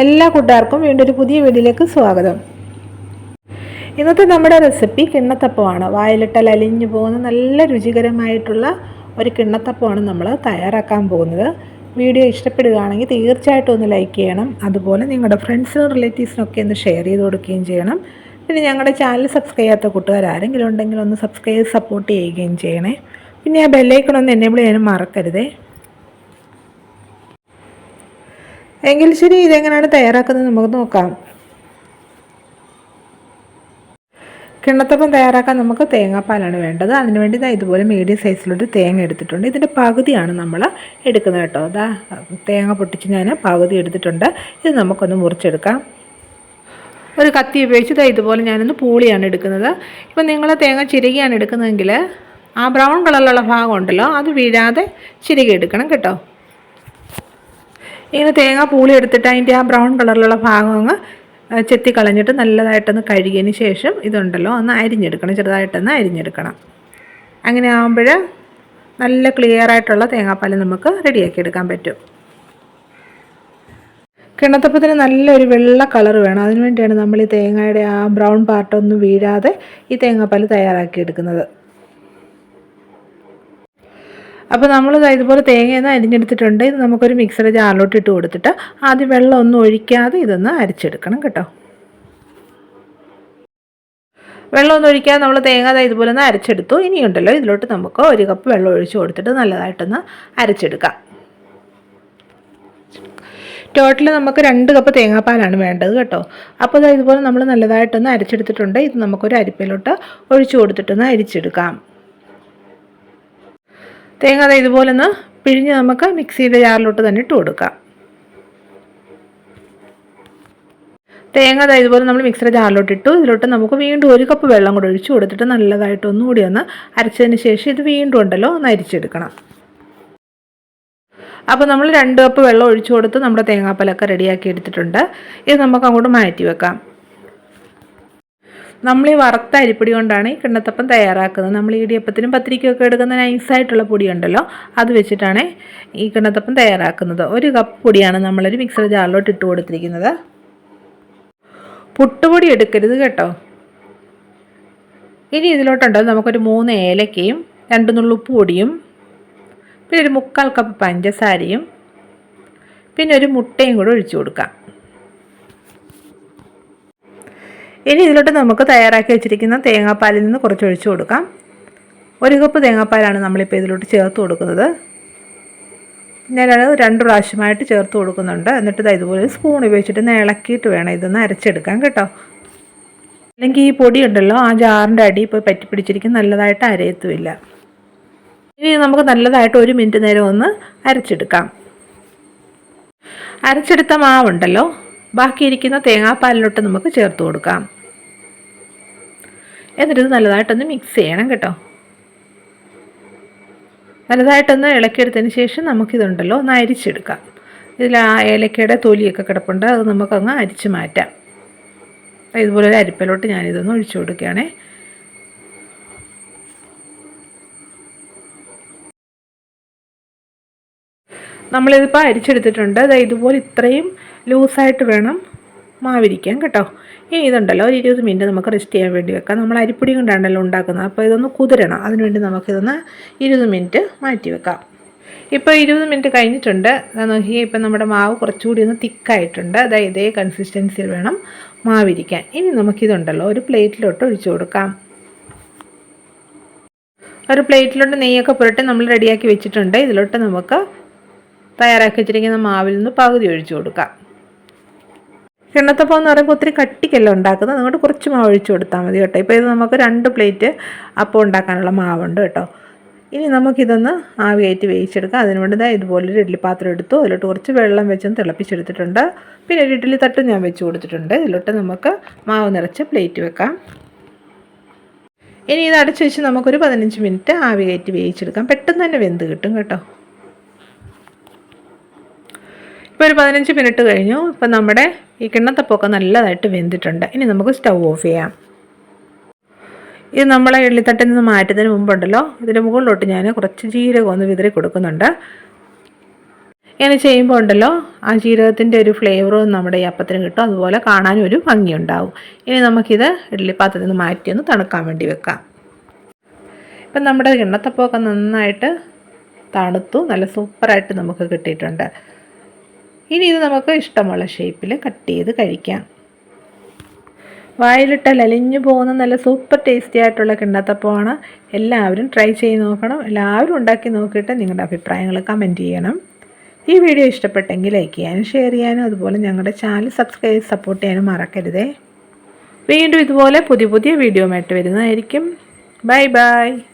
എല്ലാ കൂട്ടുകാർക്കും വീണ്ടും ഒരു പുതിയ വീഡിയോയിലേക്ക് സ്വാഗതം. ഇന്നത്തെ നമ്മുടെ റെസിപ്പി കിണ്ണത്തപ്പമാണ്. വായിലിട്ടാൽ അലിഞ്ഞു പോകുന്ന നല്ല രുചികരമായിട്ടുള്ള ഒരു കിണ്ണത്തപ്പമാണ് നമ്മൾ തയ്യാറാക്കാൻ പോകുന്നത്. വീഡിയോ ഇഷ്ടപ്പെടുകയാണെങ്കിൽ തീർച്ചയായിട്ടും ഒന്ന് ലൈക്ക് ചെയ്യണം. അതുപോലെ നിങ്ങളുടെ ഫ്രണ്ട്സിനും റിലേറ്റീവ്സിനൊക്കെ ഒന്ന് ഷെയർ ചെയ്ത് കൊടുക്കുകയും ചെയ്യണം. പിന്നെ ഞങ്ങളുടെ ചാനൽ സബ്സ്ക്രൈബ് ചെയ്യാത്ത കൂട്ടുകാർ ആരെങ്കിലും ഉണ്ടെങ്കിൽ ഒന്ന് സബ്സ്ക്രൈബ് സപ്പോർട്ട് ചെയ്യുകയും ചെയ്യണേ. പിന്നെ ആ ബെല്ലൈക്കൺ ഒന്ന് എനേബിൾ ചെയ്യാനും മറക്കരുതേ. എങ്കിൽ ശരി ഇതെങ്ങനെയാണ് തയ്യാറാക്കുന്നത് നമുക്ക് നോക്കാം. കിണ്ണത്തപ്പം തയ്യാറാക്കാൻ നമുക്ക് തേങ്ങാപ്പാലാണ് വേണ്ടത്. അതിനുവേണ്ടി ഇതാ ഇതുപോലെ മീഡിയം സൈസിലൊരു തേങ്ങ എടുത്തിട്ടുണ്ട്. ഇതിന്റെ പകുതിയാണ് നമ്മൾ എടുക്കുന്നത് കേട്ടോ. അതാ തേങ്ങ പൊട്ടിച്ച് ഞാൻ പകുതി എടുത്തിട്ടുണ്ട്. ഇത് നമുക്കൊന്ന് മുറിച്ചെടുക്കാം. ഒരു കത്തി ഉപയോഗിച്ച് ഇതാ ഇതുപോലെ ഞാനൊന്ന് പൂളിയാണ് എടുക്കുന്നത്. ഇപ്പം നിങ്ങൾ തേങ്ങ ചിരകിയാണ് എടുക്കുന്നതെങ്കിൽ ആ ബ്രൗൺ കളറിലുള്ള ഭാഗം ഉണ്ടല്ലോ അത് വീഴാതെ ചിരകി എടുക്കണം കേട്ടോ. ഇങ്ങനെ തേങ്ങ പൂളി എടുത്തിട്ട് അതിന്റെ ആ ബ്രൗൺ കളറിലുള്ള ഭാഗം അങ്ങ് ചെത്തി കളഞ്ഞിട്ട് നല്ലതായിട്ടൊന്ന് കഴുകിയതിന് ശേഷം ഇതുണ്ടല്ലോ ഒന്ന് അരിഞ്ഞെടുക്കണം ചെറുതായിട്ടൊന്ന് അരിഞ്ഞെടുക്കണം. അങ്ങനെ ആകുമ്പോൾ നല്ല ക്ലിയർ ആയിട്ടുള്ള തേങ്ങാപ്പാൽ നമുക്ക് റെഡിയാക്കി എടുക്കാൻ പറ്റും. കിണത്തപ്പത്തിന് നല്ലൊരു വെള്ള കളർ വേണം. അതിനുവേണ്ടിയാണ് നമ്മൾ ഈ തേങ്ങയുടെ ആ ബ്രൗൺ പാർട്ടൊന്നും വീഴാതെ ഈ തേങ്ങാപ്പാൽ തയ്യാറാക്കി എടുക്കുന്നത്. അപ്പോൾ നമ്മൾ ഇതുപോലെ തേങ്ങയെന്ന് അരിഞ്ഞെടുത്തിട്ടുണ്ട്. ഇത് നമുക്കൊരു മിക്സർ ജാറിലോട്ട് ഇട്ട് കൊടുത്തിട്ട് ആദ്യം വെള്ളം ഒന്നും ഒഴിക്കാതെ ഇതൊന്ന് അരച്ചെടുക്കണം കേട്ടോ. വെള്ളമൊന്നും ഒഴിക്കാതെ നമ്മൾ തേങ്ങ ഇതുപോലെ ഒന്ന് അരച്ചെടുത്തു. ഇനിയുണ്ടല്ലോ ഇതിലോട്ട് നമുക്ക് ഒരു കപ്പ് വെള്ളം ഒഴിച്ച് കൊടുത്തിട്ട് നല്ലതായിട്ടൊന്ന് അരച്ചെടുക്കാം. ടോട്ടൽ നമുക്ക് രണ്ട് കപ്പ് തേങ്ങാപ്പാലാണ് വേണ്ടത് കേട്ടോ. അപ്പോൾ ഇതാ ഇതുപോലെ നമ്മൾ നല്ലതായിട്ടൊന്ന് അരച്ചെടുത്തിട്ടുണ്ട്. ഇത് നമുക്കൊരു അരിപ്പയിലോട്ട് ഒഴിച്ചു കൊടുത്തിട്ടൊന്ന് അരിച്ചെടുക്കാം. തേങ്ങ അത് ഇതുപോലെ ഒന്ന് പിഴിഞ്ഞ് നമുക്ക് മിക്സിയുടെ ജാറിലോട്ട് തന്നെ ഇട്ട് കൊടുക്കാം. തേങ്ങ ഇതുപോലെ നമ്മൾ മിക്സിയുടെ ജാറിലോട്ട് ഇട്ടു. ഇതിലോട്ട് നമുക്ക് വീണ്ടും ഒരു കപ്പ് വെള്ളം കൂടെ ഒഴിച്ചു കൊടുത്തിട്ട് നല്ലതായിട്ട് ഒന്നുകൂടി ഒന്ന് അരച്ചതിന് ശേഷം ഇത് വീണ്ടും ഉണ്ടല്ലോ ഒന്ന് അരിച്ചെടുക്കണം. അപ്പോൾ നമ്മൾ രണ്ട് കപ്പ് വെള്ളം ഒഴിച്ചു കൊടുത്ത് നമ്മുടെ തേങ്ങാപ്പലൊക്കെ റെഡിയാക്കി എടുത്തിട്ടുണ്ട്. ഇത് നമുക്ക് അങ്ങോട്ട് മാറ്റി വെക്കാം. നമ്മൾ ഈ വറുത്ത അരിപ്പൊടി കൊണ്ടാണ് ഈ കിണ്ണത്തപ്പം തയ്യാറാക്കുന്നത്. നമ്മൾ ഇടിയപ്പത്തിനും പത്തിരിക്കൊക്കെ എടുക്കുന്ന നൈസായിട്ടുള്ള പൊടി ഉണ്ടല്ലോ അത് വെച്ചിട്ടാണ് ഈ കിണ്ണത്തപ്പം തയ്യാറാക്കുന്നത്. ഒരു കപ്പ് പൊടിയാണ് നമ്മളൊരു മിക്സർ ജാറിലോട്ട് ഇട്ട് കൊടുത്തിരിക്കുന്നത്. പുട്ടുപൊടി എടുക്കരുത് കേട്ടോ. ഇനി ഇതിലോട്ടുണ്ടോ നമുക്കൊരു മൂന്ന് ഏലക്കയും രണ്ട് നുള്ളുപ്പ് പൊടിയും പിന്നെ ഒരു മുക്കാൽ കപ്പ് പഞ്ചസാരയും പിന്നെ ഒരു മുട്ടയും കൂടെ ഒഴിച്ചു കൊടുക്കാം. ഇനി ഇതിലോട്ട് നമുക്ക് തയ്യാറാക്കി വെച്ചിരിക്കുന്ന തേങ്ങാപ്പാലിൽ നിന്ന് കുറച്ച് ഒഴിച്ചു കൊടുക്കാം. ഒരു കപ്പ് തേങ്ങാപ്പാലാണ് നമ്മളിപ്പോൾ ഇതിലോട്ട് ചേർത്ത് കൊടുക്കുന്നത്. ഞാനത് രണ്ട് പ്രാവശ്യമായിട്ട് ചേർത്ത് കൊടുക്കുന്നുണ്ട്. എന്നിട്ട് ഇത് ഇതുപോലെ സ്പൂൺ ഉപയോഗിച്ചിട്ട് ഇളക്കിയിട്ട് വേണം ഇതൊന്ന് അരച്ചെടുക്കാൻ കേട്ടോ. അല്ലെങ്കിൽ ഈ പൊടി ഉണ്ടല്ലോ ആ ജാറിന്റെ അടി ഇപ്പോൾ പറ്റി പിടിച്ചിരിക്കും നല്ലതായിട്ട് അരയത്തുമില്ല. ഇനി നമുക്ക് നല്ലതായിട്ട് ഒരു മിനിറ്റ് നേരം ഒന്ന് അരച്ചെടുക്കാം. അരച്ചെടുത്ത മാവുണ്ടല്ലോ ബാക്കിയിരിക്കുന്ന തേങ്ങാപ്പാലിലോട്ട് നമുക്ക് ചേർത്ത് കൊടുക്കാം. എന്നിട്ട് ഇത് നല്ലതായിട്ടൊന്ന് മിക്സ് ചെയ്യണം കേട്ടോ. നല്ലതായിട്ടൊന്ന് ഇളക്കിയെടുത്തതിന് ശേഷം നമുക്കിതുണ്ടല്ലോ ഒന്ന് അരിച്ചെടുക്കാം. ഇതിൽ ആ ഏലക്കയുടെ തൊലിയൊക്കെ കിടപ്പുണ്ട് അത് നമുക്കങ്ങ് അരിച്ച് മാറ്റാം. ഇതുപോലെ ഒരു അരിപ്പലോട്ട് ഞാനിതൊന്ന് ഒഴിച്ചു കൊടുക്കുകയാണേ. നമ്മളിതിപ്പോൾ അരിച്ചെടുത്തിട്ടുണ്ട്. അതായത് ഇതുപോലെ ഇത്രയും ലൂസായിട്ട് വേണം മാവിരിക്കാൻ കേട്ടോ. ഇനി ഇതുണ്ടല്ലോ ഒരു ഇരുപത് മിനിറ്റ് നമുക്ക് റെസ്റ്റ് ചെയ്യാൻ വേണ്ടി വെക്കാം. നമ്മൾ അരിപ്പൊടി കൊണ്ടാണല്ലോ ഉണ്ടാക്കുന്നത്. അപ്പോൾ ഇതൊന്ന് കുതിരണം. അതിനുവേണ്ടി നമുക്കിതൊന്ന് ഇരുപത് മിനിറ്റ് മാറ്റി വെക്കാം. ഇപ്പോൾ ഇരുപത് മിനിറ്റ് കഴിഞ്ഞിട്ടുണ്ട്. നോക്കി ഇപ്പം നമ്മുടെ മാവ് കുറച്ചുകൂടി ഒന്ന് തിക്കായിട്ടുണ്ട്. അതായത് ഇതേ കൺസിസ്റ്റൻസിയിൽ വേണം മാവിരിക്കാൻ. ഇനി നമുക്കിതുണ്ടല്ലോ ഒരു പ്ലേറ്റിലോട്ട് ഒഴിച്ചു കൊടുക്കാം. ഒരു പ്ലേറ്റിലോട്ട് നെയ്യൊക്കെ പുരട്ടി നമ്മൾ റെഡിയാക്കി വെച്ചിട്ടുണ്ട്. ഇതിലോട്ട് നമുക്ക് തയ്യാറാക്കി വെച്ചിരിക്കുന്ന മാവിൽ നിന്ന് പകുതി ഒഴിച്ചു കൊടുക്കാം. കിണ്ണത്തപ്പം എന്ന് പറയുമ്പോൾ ഒത്തിരി കട്ടിക്കല്ല ഉണ്ടാക്കുന്നത്. അതുകൊണ്ട് കുറച്ച് മാവ് ഒഴിച്ചു കൊടുത്താൽ മതി കേട്ടോ. ഇപ്പോൾ ഇത് നമുക്ക് രണ്ട് പ്ലേറ്റ് അപ്പം ഉണ്ടാക്കാനുള്ള മാവുണ്ട് കേട്ടോ. ഇനി നമുക്കിതൊന്ന് ആവിയായിട്ട് വേവിച്ചെടുക്കാം. അതിന് വേണ്ടി ഇതാ ഇതുപോലൊരു ഇഡ്ഡലി പാത്രം എടുത്തു. അതിലോട്ട് കുറച്ച് വെള്ളം വെച്ചൊന്ന് തിളപ്പിച്ചെടുത്തിട്ടുണ്ട്. പിന്നെ ഒരു ഇഡ്ഡലി തട്ടും ഞാൻ വെച്ച് കൊടുത്തിട്ടുണ്ട്. ഇതിലോട്ട് നമുക്ക് മാവ് നിറച്ച് പ്ലേറ്റ് വെക്കാം. ഇനി ഇത് അടച്ചു വെച്ച് നമുക്കൊരു പതിനഞ്ച് മിനിറ്റ് ആവി കയറ്റി വേവിച്ചെടുക്കാം. പെട്ടെന്ന് തന്നെ വെന്ത് കിട്ടും കേട്ടോ. ഇപ്പോൾ ഒരു പതിനഞ്ച് മിനിറ്റ് കഴിഞ്ഞു. ഇപ്പം നമ്മുടെ ഈ കിണ്ണത്തപ്പൊക്കെ നല്ലതായിട്ട് വെന്തിട്ടുണ്ട്. ഇനി നമുക്ക് സ്റ്റൗ ഓഫ് ചെയ്യാം. ഇത് നമ്മളെ എള്ളിത്തട്ടിൽ നിന്ന് മാറ്റുന്നതിന് മുമ്പുണ്ടല്ലോ. ഇതിന്റെ മുകളിലോട്ട് ഞാൻ കുറച്ച് ജീരകം ഒന്ന് വിതറി കൊടുക്കുന്നുണ്ട്. ഇങ്ങനെ ചെയ്യുമ്പോൾ ഉണ്ടല്ലോ ആ ജീരകത്തിന്റെ ഒരു ഫ്ലേവറും നമ്മുടെ ഈ അപ്പത്തിന് കിട്ടും. അതുപോലെ കാണാനും ഒരു ഭംഗിയുണ്ടാവും. ഇനി നമുക്കിത് ഇഡ്ഡലി പാത്രത്തിൽ നിന്ന് മാറ്റി ഒന്ന് തണുക്കാൻ വേണ്ടി വെക്കാം. ഇപ്പം നമ്മുടെ കിണ്ണത്തപ്പമൊക്കെ നന്നായിട്ട് തണുത്തു. നല്ല സൂപ്പറായിട്ട് നമുക്ക് കിട്ടിയിട്ടുണ്ട്. ഇനി ഇത് നമുക്ക് ഇഷ്ടമുള്ള ഷേപ്പിൽ കട്ട് ചെയ്ത് കഴിക്കാം. വായിലിട്ടാൽ അലിഞ്ഞു പോകുന്ന നല്ല സൂപ്പർ ടേസ്റ്റി ആയിട്ടുള്ള കിണ്ണത്തപ്പമാണ്. എല്ലാവരും ട്രൈ ചെയ്ത് നോക്കണം. എല്ലാവരും ഉണ്ടാക്കി നോക്കിയിട്ട് നിങ്ങളുടെ അഭിപ്രായങ്ങൾ കമന്റ് ചെയ്യണം. ഈ വീഡിയോ ഇഷ്ടപ്പെട്ടെങ്കിൽ ലൈക്ക് ചെയ്യാനും ഷെയർ ചെയ്യാനും അതുപോലെ ഞങ്ങളുടെ ചാനൽ സബ്സ്ക്രൈബ് സപ്പോർട്ട് ചെയ്യാനും മറക്കരുതേ. വീണ്ടും ഇതുപോലെ പുതിയ പുതിയ വീഡിയോ ആയിട്ട് വരുന്നതായിരിക്കും. Bye bye